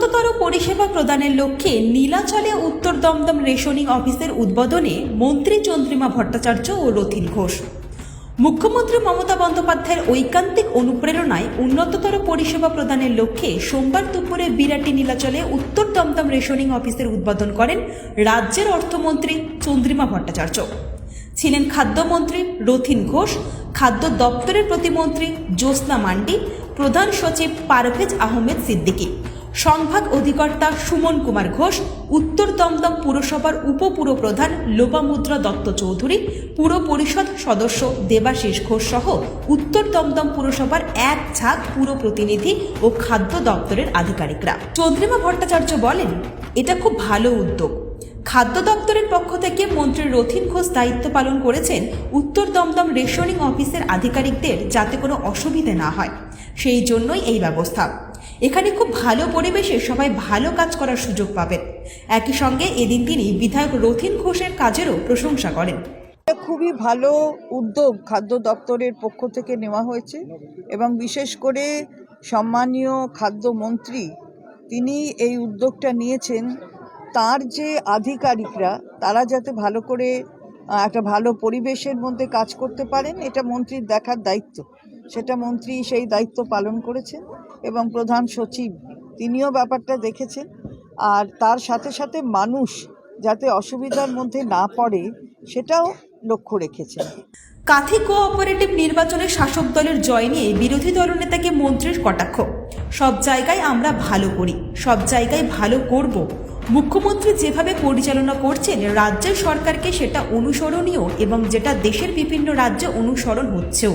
উন্নততর পরিষেবা প্রদানের লক্ষ্যে নীলাচলে উত্তর দমদম রেশনিং অফিসের উদ্বোধনে মন্ত্রী চন্দ্রিমা ভট্টাচার্য ও রথিন ঘোষ। মুখ্যমন্ত্রী মমতা বন্দ্যোপাধ্যায়ের ঐকান্তিক অনুপ্রেরণায় উন্নততর পরিষেবা প্রদানের লক্ষ্যে সোমবার দুপুরে বিরাটি নীলাচলে উত্তর দমদম রেশনিং অফিসের উদ্বোধন করেন রাজ্যের অর্থমন্ত্রী চন্দ্রিমা ভট্টাচার্য। ছিলেন খাদ্যমন্ত্রী রথিন ঘোষ, খাদ্য দপ্তরের প্রতিমন্ত্রী জ্যোৎস্না মান্ডি, প্রধান সচিব পারভেজ আহমেদ সিদ্দিকী। সংভাগ অধিকর্তা সুমন কুমার ঘোষ, উত্তর দমদম পুরসভার উপপুরপ্রধান লোপামুদ্রা দত্ত চৌধুরী, পুর পরিষদ সদস্য দেবাশিস ঘোষ সহ উত্তর দমদম পুরসভার এক ঝাঁক পুর প্রতিনিধি ও খাদ্য দপ্তরের আধিকারিকরা। চন্দ্রিমা ভট্টাচার্য বলেন, এটা খুব ভালো উদ্যোগ। খাদ্য দপ্তরের পক্ষ থেকে মন্ত্রী রথিন ঘোষ দায়িত্ব পালন করেছেন উত্তর দমদম রেশনিং অফিসের আধিকারিকদের যাতে কোনো অসুবিধে না হয়। সেই জন্যই এই ব্যবস্থা। এখানে খুব ভালো পরিবেশে সবাই ভালো কাজ করার সুযোগ পাবেন। একই সঙ্গে এদিন তিনি বিধায়ক রথিন ঘোষের কাজেরও প্রশংসা করেন। খুবই ভালো উদ্যোগ খাদ্য দপ্তরের পক্ষ থেকে নেওয়া হয়েছে এবং বিশেষ করে সম্মানীয় খাদ্যমন্ত্রী তিনি এই উদ্যোগটা নিয়েছেন। তার যে আধিকারিকরা, তারা যাতে ভালো করে একটা ভালো পরিবেশের মধ্যে কাজ করতে পারেন, এটা মন্ত্রীর দেখার দায়িত্ব। সেটা মন্ত্রী সেই দায়িত্ব পালন করেছেন এবং প্রধান সচিব তিনিও ব্যাপারটা দেখেছেন। আর তার সাথে সাথে মানুষ যাতে অসুবিধার মধ্যে না পড়ে সেটাও লক্ষ্য রেখেছেন। কাথি কোঅপারেটিভ নির্বাচনে শাসক দলের জয় নিয়ে বিরোধী দলনেতাকে মন্ত্রীর কটাক্ষ। সব জায়গায় আমরা ভালো করি, সব জায়গায় ভালো করব। মুখ্যমন্ত্রী যেভাবে পরিচালনা করছেন, রাজ্যের সরকারকে সেটা অনুসরণীয় এবং যেটা দেশের বিভিন্ন রাজ্যে অনুসরণ হচ্ছেও।